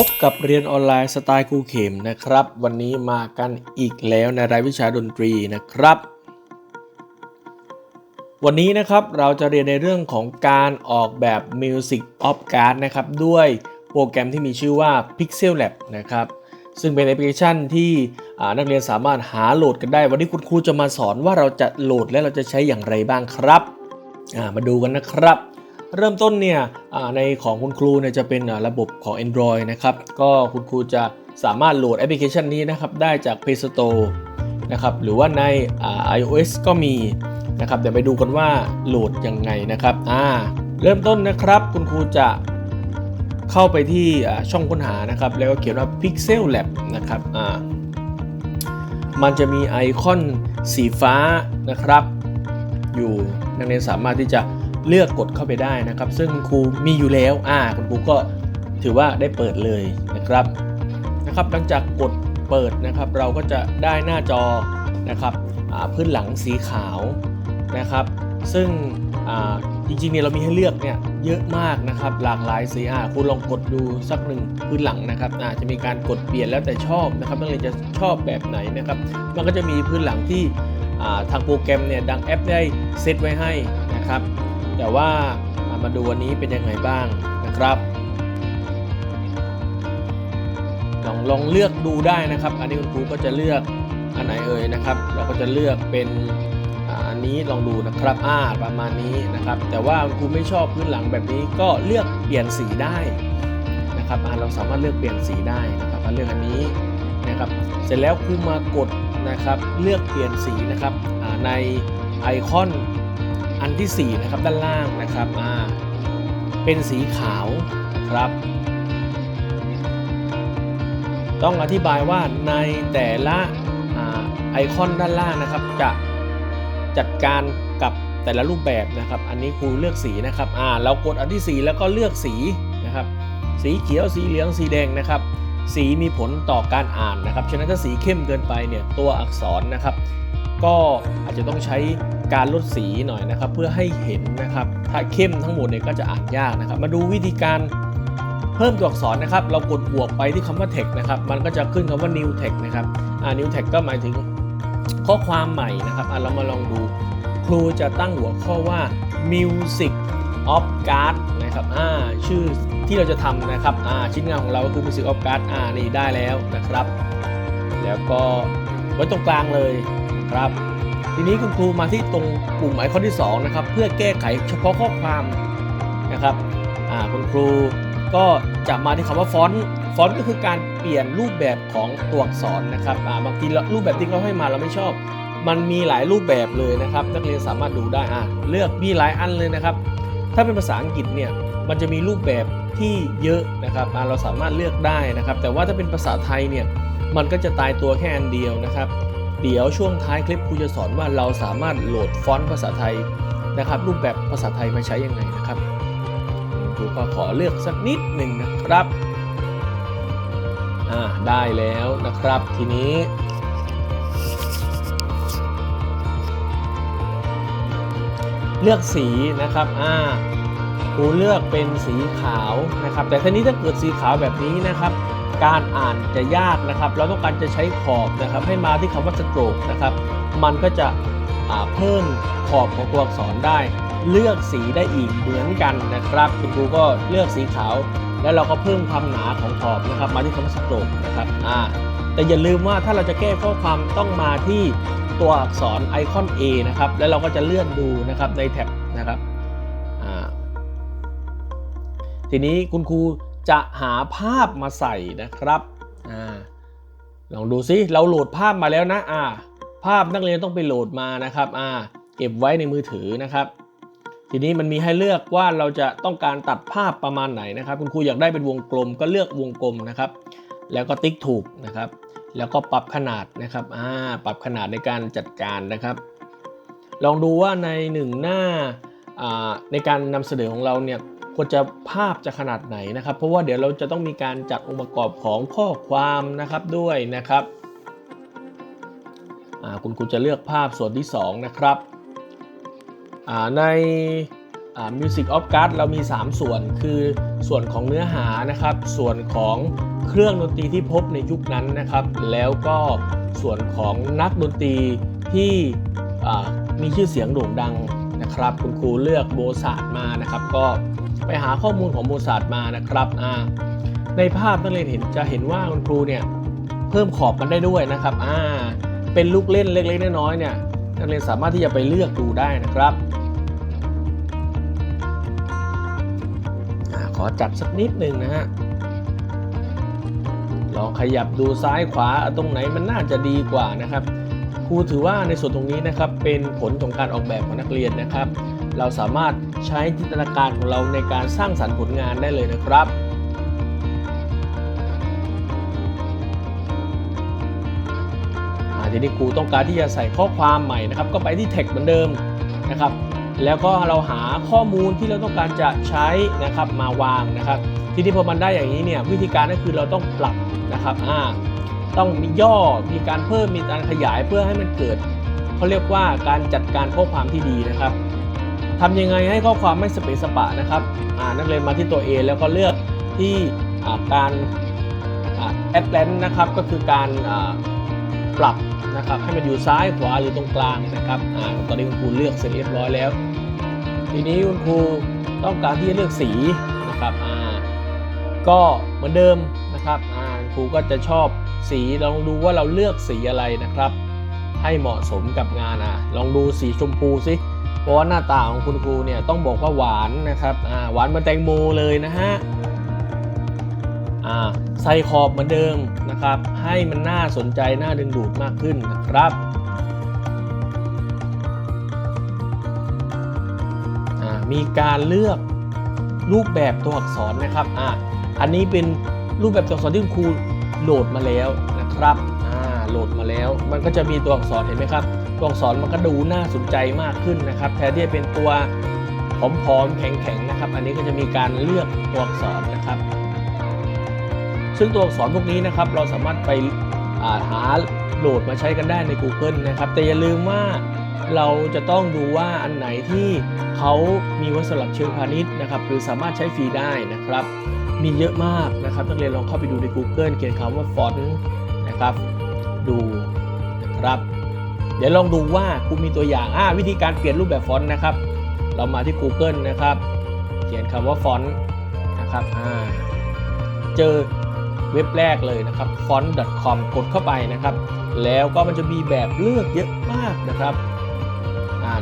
พบกับเรียนออนไลน์สไตล์ครูเข็มนะครับ วันนี้มากันอีกแล้วในรายวิชาดนตรีนะครับ วันนี้นะครับเราจะเรียนในเรื่องของการออกแบบ Music of Card นะครับด้วยโปรแกรมที่มีชื่อว่า Pixel Lab นะครับซึ่งเป็นแอปพลิเคชันที่นักเรียนสามารถหาโหลดกันได้ วันนี้คุณครูจะมาสอนว่าเราจะโหลดและเราจะใช้อย่างไรบ้างครับมาดูกันนะครับ เริ่มต้นเนี่ยในของคุณครูเนี่ยจะเป็นระบบของ Android นะครับ ก็คุณครูจะสามารถโหลดแอปพลิเคชันนี้นะครับได้จาก Play Store นะครับหรือว่าในอ่า iOS ก็มีนะครับเดี๋ยวไปดูกันว่าโหลดยังไงนะครับอ่าเริ่มต้นนะครับคุณครูจะเข้าไปที่ช่องค้นหานะครับ แล้วก็เขียนว่า Pixel Lab นะครับอ่ามันจะมีไอคอนสีฟ้านะครับ อยู่นักเรียนสามารถที่จะ เลือกกดเข้าไปได้นะครับ ซึ่งคุณครูมีอยู่แล้วอ่าคุณครูก็ถือว่าได้เปิดเลยนะครับนะครับหลังจากกดเปิดนะครับ เราก็จะได้หน้าจอนะครับพื้นหลังสีขาวนะครับ ซึ่งอ่าจริงๆเนี่ยเรามีให้เลือกเนี่ยเยอะมากนะครับ หลากหลายสีอ่าคุณลองกดดูสักหนึ่งพื้นหลังนะครับอาจจะมีการกดเปลี่ยนแล้วแต่ชอบนะครับนักเรียนจะชอบแบบไหนนะครับ มันก็จะมีพื้นหลังที่ทางโปรแกรมเนี่ยดังแอปได้เซตไว้ให้นะครับ แต่ว่ามาดูวันนี้เป็นยังไงบ้างนะครับลองลองเลือกดูได้นะครับ อันนี้คุณครูก็จะเลือกอันไหนเอ่ยนะครับ เราก็จะเลือกเป็นอันนี้ลองดูนะครับอ่าประมาณนี้นะครับ แต่ว่าคุณครูไม่ชอบพื้นหลังแบบนี้ก็เลือกเปลี่ยนสีได้นะครับเราสามารถเลือกเปลี่ยนสีได้นะครับเลือกอันนี้นะครับ เสร็จแล้วครูมากดนะครับ เลือกเปลี่ยนสีนะครับในไอคอน อันที่4นะครับด้านล่างนะครับอ่าเป็นสีขาวครับ ต้องอธิบายว่าในแต่ละไอคอนด้านล่างนะครับ จะจัดการกับแต่ละรูปแบบนะครับ อันนี้ครูเลือกสีนะครับอ่าเรากดอันที่ 4 แล้วก็เลือกสีนะครับ สีเขียวสีเหลืองสีแดงนะครับ สีมีผลต่อการอ่านนะครับ ฉะนั้นถ้าสีเข้มเกินไปเนี่ยตัวอักษรนะครับ ก็อาจจะต้องใช้ การลดสีหน่อยนะครับ เพื่อให้เห็นนะครับ ถ้าเข้มทั้งหมดเนี่ยก็จะอ่านยากนะครับ มาดูวิธีการเพิ่มตัวอักษรนะครับ เรากดบวกไปที่คำว่า text นะครับ มันก็จะขึ้นคำว่า new text นะครับ อ่า new text ก็หมายถึงข้อความใหม่นะครับอะเรามาลองดู ครูจะตั้งหัวข้อว่า music of card นะครับ อ่า ชื่อที่เราจะทำนะครับ อ่า ชิ้นงานของเราก็คือ music of card อ่า นี่ได้แล้วนะครับ แล้วก็ไว้ตรงกลางเลยนะครับ ทีนี้คุณครูมาที่ตรงปุ่มไอคอนที่2นะครับเพื่อแก้ไขเฉพาะข้อความนะครับคุณครูก็จะมาที่คำว่าฟอนต์ฟอนต์ก็คือการเปลี่ยนรูปแบบของตัวอักษรนะครับบางทีรูปแบบที่เขาให้มาเราไม่ชอบ มันมีหลายรูปแบบเลยนะครับ นักเรียนสามารถดูได้อ่าเลือกมีหลายอันเลยนะครับ ถ้าเป็นภาษาอังกฤษเนี่ยมันจะมีรูปแบบที่เยอะนะครับเราสามารถเลือกได้นะครับ แต่ว่าถ้าเป็นภาษาไทยเนี่ยมันก็จะตายตัวแค่อันเดียวนะครับ เดี๋ยวช่วงท้ายคลิปครูจะสอนว่าเราสามารถโหลดฟอนต์ภาษาไทยนะครับ รูปแบบภาษาไทยมาใช้ยังไงนะครับครูก็ขอเลือกสักนิดหนึ่งนะครับอ่าได้แล้วนะครับทีนี้เลือกสีนะครับอ่าครูเลือกเป็นสีขาวนะครับ แต่ทีนี้ถ้าเกิดสีขาวแบบนี้นะครับ การอ่านจะยากนะครับ เราต้องการจะใช้ขอบนะครับ ให้มาที่คำว่าสโตรกนะครับ มันก็จะเพิ่มขอบของตัวอักษรได้ เลือกสีได้อีกเหมือนกันนะครับคุณครูก็เลือกสีขาว แล้วเราก็เพิ่มความหนาของขอบนะครับ มาที่คำว่าสโตรกนะครับอ่าแต่อย่าลืมว่าถ้าเราจะแก้ข้อความต้องมาที่ตัวอักษรไอคอน A นะครับ แล้วเราก็จะเลื่อนดูนะครับในแท็บนะครับทีนี้คุณครู จะหาภาพมาใส่นะครับอ่าลองดูซิเราโหลดภาพมาแล้วนะอ่าภาพนักเรียนต้องไปโหลดมานะครับอ่าเก็บไว้ในมือถือนะครับ ทีนี้มันมีให้เลือกว่าเราจะต้องการตัดภาพประมาณไหนนะครับ คุณครูอยากได้เป็นวงกลมก็เลือกวงกลมนะครับ แล้วก็ติ๊กถูกนะครับ แล้วก็ปรับขนาดนะครับอ่าปรับขนาดในการจัดการนะครับ ลองดูว่าในหนึ่งหน้าอ่าในการนำเสนอของเราเนี่ย ควรจะภาพจะขนาดไหนนะครับ เพราะว่าเดี๋ยวเราจะต้องมีการจัดองค์ประกอบของข้อความนะครับด้วยนะครับคุณครูจะเลือกภาพส่วนที่ 2 นะครับใน Music of Card เรามี 3 ส่วนคือส่วนของเนื้อหานะครับ ส่วนของเครื่องดนตรีที่พบในยุคนั้นนะครับ แล้วก็ส่วนของนักดนตรีที่มีชื่อเสียงโด่งดัง นะครับ คุณครูเลือกโบซาร์มานะครับ ก็ไปหาข้อมูลของโบซาร์มานะครับอ่าในภาพนักเรียนเห็นจะเห็นว่าคุณครูเนี่ยเพิ่มขอบมันได้ด้วยนะครับอ่าเป็นลูกเล่นเล็กๆน้อยๆเนี่ยนักเรียนสามารถที่จะไปเลือกดูได้นะครับอขอจัดสักนิดหนึ่งนะฮะลองขยับดูซ้ายขวาตรงไหนมันน่าจะดีกว่านะครับ ครูถือว่าในส่วนตรงนี้นะครับเป็นผลของการออกแบบของนักเรียนนะครับ เราสามารถใช้จินตนาการของเราในการสร้างสรรค์ผลงานได้เลยนะครับทีนี้ครูต้องการที่จะใส่ข้อความใหม่นะครับ ก็ไปที่ text เหมือนเดิมนะครับ แล้วก็เราหาข้อมูลที่เราต้องการจะใช้นะครับมาวางนะครับ ทีนี้พอมันได้อย่างนี้เนี่ยวิธีการก็คือเราต้องปรับนะครับอ่า ต้องมีย่อมีการเพิ่มมีการขยายเพื่อให้มันเกิดเขาเรียกว่าการจัดการข้อความที่ดีนะครับทำยังไงให้ข้อความไม่สเปซสปะนะครับอ่านักเรียนมาที่ตัว A แล้วก็เลือกที่การแอดแลนนะครับก็คือการปรับนะครับให้มันอยู่ซ้ายขวาหรือตรงกลางนะครับอ่าตอนนี้คุณครูเลือกเสร็จเรียบร้อยแล้ว ทีนี้คุณครูต้องการที่จะเลือกสีนะครับอ่าก็เหมือนเดิมนะครับอ่าครูก็จะชอบ สีลองดูว่าเราเลือกสีอะไรนะครับ ให้เหมาะสมกับงานอะลองดูสีชมพูสิเพราะว่าหน้าตาของคุณครูเนี่ยต้องบอกว่าหวานนะครับอ่าหวานเหมือนแตงโมเลยนะฮะอ่าใส่ขอบเหมือนเดิมนะครับ ให้มันน่าสนใจน่าดึงดูดมากขึ้นนะครับมีการเลือกรูปแบบตัวอักษรนะครับอ่าอันนี้เป็นรูปแบบตัวอักษรที่คุณครู โหลดมาแล้วนะครับอ่าโหลดมาแล้ว มันก็จะมีตัวอักษรเห็นไหมครับ ตัวอักษรมันก็ดูน่าสนใจมากขึ้นนะครับ แทนที่จะเป็นตัวผอมๆแข็งๆนะครับ อันนี้ก็จะมีการเลือกตัวอักษรนะครับ ซึ่งตัวอักษรพวกนี้นะครับ เราสามารถไปาหาโหลดมาใช้กันได้ใน Google นะครับ แต่อย่าลืมว่า เราจะต้องดูว่าอันไหนที่เขามีไว้สำหรับเชิงพาณิชย์นะครับ หรือสามารถใช้ฟรีได้นะครับ มีเยอะมากนะครับนักเรียนลองเข้าไปดูใน Google เขียนคำว่าฟอนต์นะครับ ดูนะครับ เดี๋ยวลองดูว่าครูมีตัวอย่างอ่าวิธีการเปลี่ยนรูปแบบฟอนต์นะครับ เรามาที่ Google นะครับ เขียนคำว่าฟอนต์นะครับอ่าเจอเว็บแรกเลยนะครับ font.com กดเข้าไปนะครับ แล้วก็มันจะมีแบบเลือกเยอะมากนะครับ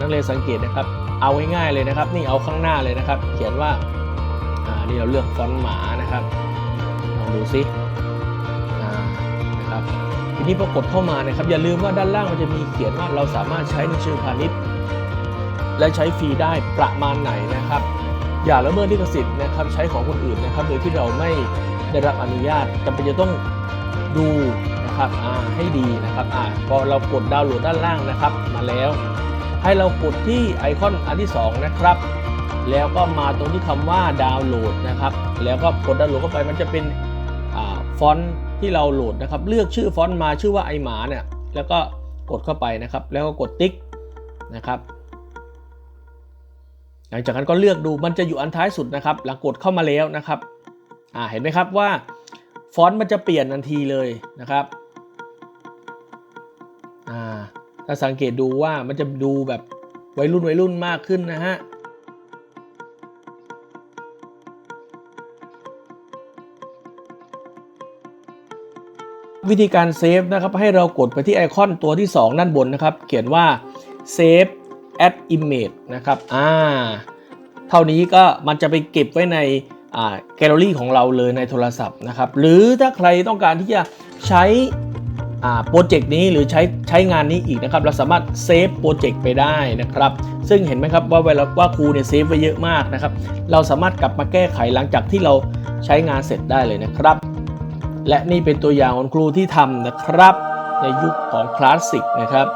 นักเรียนสังเกตนะครับ เอาง่ายๆเลยนะครับ นี่เอาข้างหน้าเลยนะครับ เขียนว่าอ่านี่เราเลือกฟอนต์หมานะครับลองดูซิอ่านะครับทีนี้พอกดเข้ามานะครับ อย่าลืมว่าด้านล่างมันจะมีเขียนว่าเราสามารถใช้ในเชิงพาณิชย์ และใช้ฟรีได้ประมาณไหนนะครับ อย่าละเมิดลิขสิทธิ์นะครับใช้ของคนอื่นนะครับ โดยที่เราไม่ได้รับอนุญาตจำเป็นจะต้องดูนะครับอ่าให้ดีนะครับอ่าพอเรากดดาวน์โหลดด้านล่างนะครับ มาแล้ว ให้เรากดที่ไอคอนอันที่ 2 นะครับ แล้วก็มาตรงที่คำว่าดาวน์โหลดนะครับ แล้วก็กดดาวน์โหลดเข้าไปมันจะเป็นอฟอนต์ที่เราโหลดนะครับ เลือกชื่อฟอนต์มาชื่อว่าไอหมาเนี่ย แล้วก็กดเข้าไปนะครับ แล้วก็กดติ๊กนะครับ หลังจากนั้นก็เลือกดูมันจะอยู่อันท้ายสุดนะครับ หลังกดเข้ามาแล้วนะครับ เห็นไหมครับว่าฟอนต์มันจะเปลี่ยนทันทีเลยนะครับ ถ้าสังเกตดูว่ามันจะดูแบบวัยรุ่นวัยรุ่นมากขึ้นนะฮะวิธีการเซฟนะครับให้เรากดไปที่ไอคอนตัวที่ 2 ด้านบนนะครับ เขียนว่า save as image นะครับอ่าเท่านี้ก็มันจะไปเก็บไว้ในแกลเลอรี่ของเราเลยในโทรศัพท์นะครับ หรือถ้าใครต้องการที่จะใช้ โปรเจกต์นี้หรือใช้ใช้งานนี้อีกนะครับ เราสามารถเซฟโปรเจกต์ไปได้นะครับ ซึ่งเห็นไหมครับว่าเวลาว่าครูเนี่ยเซฟไว้เยอะมากนะครับ เราสามารถกลับมาแก้ไขหลังจากที่เราใช้งานเสร็จได้เลยนะครับ และนี่เป็นตัวอย่างของครูที่ทำนะครับ ในยุคของคลาสสิกนะครับ